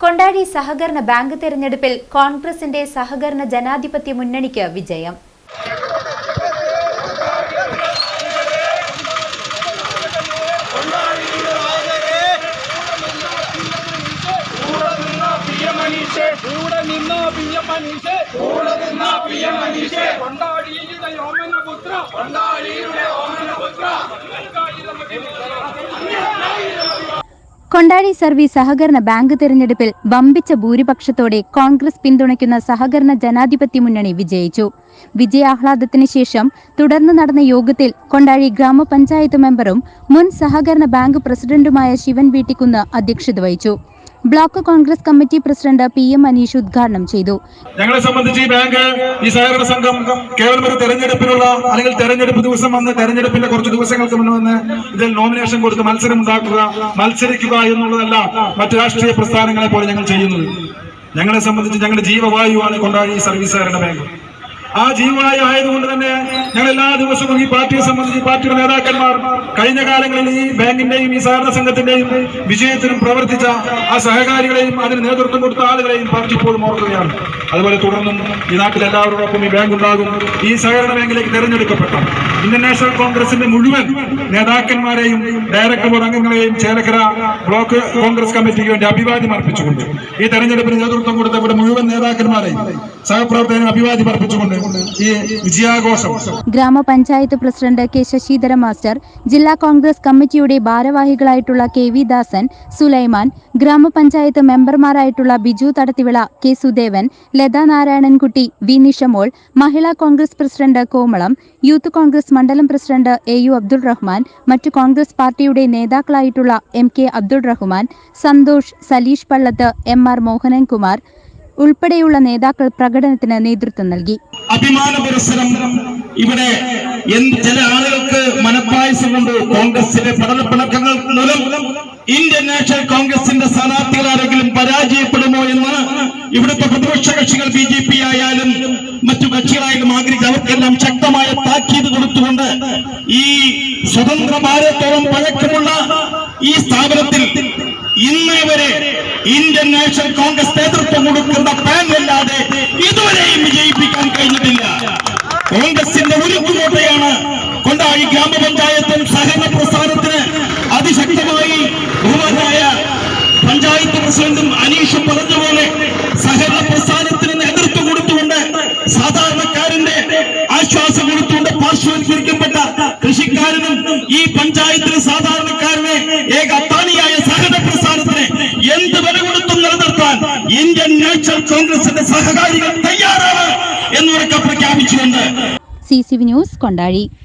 കൊണ്ടാഴി സഹകരണ ബാങ്ക് തെരഞ്ഞെടുപ്പിൽ കോൺഗ്രസിന്റെ സഹകരണ ജനാധിപത്യ മുന്നണിക്ക് വിജയം. കൊണ്ടാടിയുടെ ഓമന പുത്ര കൊണ്ടാഴി സർവീസ് സഹകരണ ബാങ്ക് തെരഞ്ഞെടുപ്പിൽ വമ്പിച്ച ഭൂരിപക്ഷത്തോടെ കോൺഗ്രസ് പിന്തുണയ്ക്കുന്ന സഹകരണ ജനാധിപത്യ മുന്നണി വിജയിച്ചു. വിജയാഹ്ലാദത്തിന് ശേഷം തുടർന്ന് നടന്ന യോഗത്തിൽ കൊണ്ടാഴി ഗ്രാമപഞ്ചായത്ത് മെമ്പറും മുൻ സഹകരണ ബാങ്ക് പ്രസിഡന്റുമായ ശിവൻ വീട്ടിക്കുന്ന് അധ്യക്ഷത വഹിച്ചു. Block Congress committee president P M Aneesh ഉദ്ഘാടനം ചെയ്തു. ഞങ്ങളെ സംബന്ധിച്ച് ഈ ബാങ്ക് ഈ സഹകരണ സംഘം കേവലം ഒരു തെരഞ്ഞെടുപ്പിനുള്ള അല്ലെങ്കിൽ തെരഞ്ഞെടുപ്പ് ദിവസം വന്ന് തെരഞ്ഞെടുപ്പിന്റെ കുറച്ച് ദിവസങ്ങൾക്ക് മുന്നേ വന്ന് ഇതിൽ നോമിനേഷൻ കൊടുത്ത് മത്സരം ഉണ്ടാക്കുക മത്സരിക്കുക എന്നുള്ളതല്ല മറ്റു രാഷ്ട്രീയ പ്രസ്ഥാനങ്ങളെ പോലെ ഞങ്ങൾ ചെയ്യുന്നത്. ഞങ്ങളെ സംബന്ധിച്ച് ഞങ്ങളുടെ ജീവവായുവാണ് കൊണ്ടാടി ഈ സർവീസ് സഹകരണ ബാങ്ക്. ആ ജീവനായി ആയതുകൊണ്ട് തന്നെ ഞങ്ങൾ എല്ലാ ദിവസവും ഈ പാർട്ടിയെ സംബന്ധിച്ച് പാർട്ടിയുടെ നേതാക്കന്മാർ കഴിഞ്ഞ കാലങ്ങളിൽ ഈ ബാങ്കിന്റെയും ഈ സഹകരണ സംഘത്തിന്റെയും വിജയത്തിനും പ്രവർത്തിച്ച ആ സഹകാരികളെയും അതിന് നേതൃത്വം കൊടുത്ത ആളുകളെയും പാർട്ടി ഇപ്പോഴും ഓർക്കുകയാണ്. അതുപോലെ തുടർന്നും ഈ നാട്ടിൽ എല്ലാവരോടൊപ്പം ഈ ബാങ്ക് ഉണ്ടാകും. ഈ സഹകരണ ബാങ്കിലേക്ക് തെരഞ്ഞെടുക്കപ്പെട്ട ഇന്ത്യൻ നാഷണൽ കോൺഗ്രസിന്റെ മുഴുവൻ നേതാക്കന്മാരെയും ഡയറക്ടർ ബോർഡ് അംഗങ്ങളെയും ചേലക്കര ബ്ലോക്ക് കോൺഗ്രസ് കമ്മിറ്റിക്ക് വേണ്ടി അഭിവാദ്യം അർപ്പിച്ചുകൊണ്ട് ഈ തെരഞ്ഞെടുപ്പിന് നേതൃത്വം കൊടുത്ത ഇവിടെ മുഴുവൻ നേതാക്കന്മാരെയും സഹപ്രവർത്തകരെ അഭിവാദ്യം അർപ്പിച്ചുകൊണ്ട് ഈ ഗ്രാമപഞ്ചായത്ത് പ്രസിഡന്റ് കെ ശശിധര മാസ്റ്റർ ജില്ലാ കോൺഗ്രസ് കമ്മിറ്റിയുടെ ഭാരവാഹികളായിട്ടുള്ള കെ വി ദാസൻ സുലൈമാൻ ഗ്രാമപഞ്ചായത്ത് മെമ്പർമാരായിട്ടുള്ള Biju Thadathivila K Sudevan Latha Narayanankutty V Nishamol Mahila Congress president Komalam youth Congress മണ്ഡലം president A U Abdul Rahman മറ്റു കോൺഗ്രസ് പാർട്ടിയുടെ നേതാക്കളായിട്ടുള്ള M K Abdul Rahman Santhosh Saleesh Pallath M R Mohanankumar ഉൾപ്പെടെയുള്ള നേതാക്കൾ പ്രകടനത്തിന് നേതൃത്വം നൽകി. അഭിമാന പുരസ്സരം ഇവിടെ ചില ആളുകൾക്ക് മനപ്പായസം കൊണ്ട് കോൺഗ്രസിന്റെ പഠനപ്പിണക്കങ്ങൾ മൂലം ഇന്ത്യൻ നാഷണൽ കോൺഗ്രസിന്റെ സ്ഥാനാർത്ഥികൾ ആരെങ്കിലും പരാജയപ്പെടുമോ എന്ന് ഇവിടുത്തെ പ്രതിപക്ഷ കക്ഷികൾ ബി ജെ പി ആയാലും മറ്റു കക്ഷികളായാലും ആഗ്രഹിച്ചു അവർക്കെല്ലാം ശക്തമായ താക്കീത് കൊടുത്തുകൊണ്ട് ഈ സ്വതന്ത്ര ഭാരതത്തോളം പഴക്കമുള്ള ഇന്ത്യൻ നാഷണൽ കോൺഗ്രസ് നേതൃത്വം കൊടുക്കുന്ന പാനല്ലാതെ ഇതുവരെയും വിജയിപ്പിക്കാൻ കഴിഞ്ഞിട്ടില്ല. കോൺഗ്രസിന്റെ ഉരുക്കുകോട്ടയാണ് കൊണ്ടായി ഗ്രാമപഞ്ചായത്തും സഹകരണ പ്രസ്ഥാനത്തിന് അതിശക്തമായി ബഹുമാനായ പഞ്ചായത്ത് പ്രസിഡന്റും അനീഷും പറഞ്ഞതുപോലെ സഹകരണ പ്രസ്ഥാനത്തിന് നേതൃത്വം കൊടുത്തുകൊണ്ട് സാധാരണക്കാരന്റെ ആശ്വാസം കൊടുത്തുകൊണ്ട് പാർശ്വവൽക്കരിക്കപ്പെട്ട കൃഷിക്കാരനും ഈ പഞ്ചായത്തിലെ സാധാരണക്കാരനെ ഏക കോൺഗ്രസിന്റെ സഹകാരികൾ തയ്യാറാണ് എന്നുറക്കെ പ്രഖ്യാപിച്ചുകൊണ്ട് C C V news Kondazhi